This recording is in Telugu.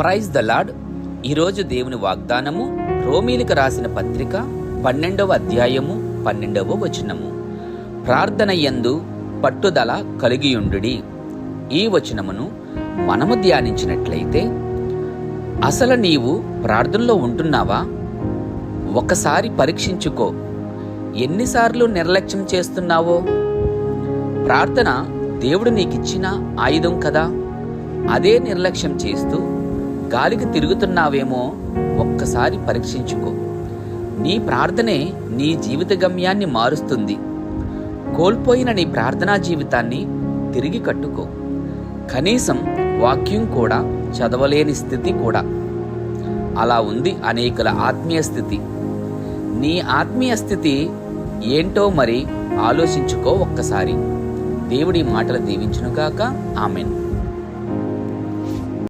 ప్రైజ్ ద లాడ్ ఈరోజు దేవుని వాగ్దానము రోమీలకు రాసిన పత్రిక పన్నెండవ అధ్యాయము పన్నెండవ వచనము. ప్రార్థన యందు పట్టుదల కలిగియుండుడి. ఈ వచనమును మనము ధ్యానించినట్లయితే అసలు నీవు ప్రార్థనలో ఉంటున్నావా? ఒకసారి పరీక్షించుకో. ఎన్నిసార్లు నిర్లక్ష్యం చేస్తున్నావో? ప్రార్థన దేవుడు నీకిచ్చిన ఆయుధం కదా. అదే నిర్లక్ష్యం చేస్తూ గాలికి తిరుగుతున్నావేమో ఒక్కసారి పరీక్షించుకో. నీ ప్రార్థనే నీ జీవిత గమ్యాన్ని మారుస్తుంది. కోల్పోయిన నీ ప్రార్థనా జీవితాన్ని తిరిగి కట్టుకో. కనీసం వాక్యం కూడా చదవలేని స్థితి కూడా. అలా ఉంది అనేకుల ఆత్మీయ స్థితి. నీ ఆత్మీయ స్థితి ఏంటో మరి ఆలోచించుకో ఒక్కసారి. దేవుడి మాటలు దీవించునుగాక. ఆమెన్.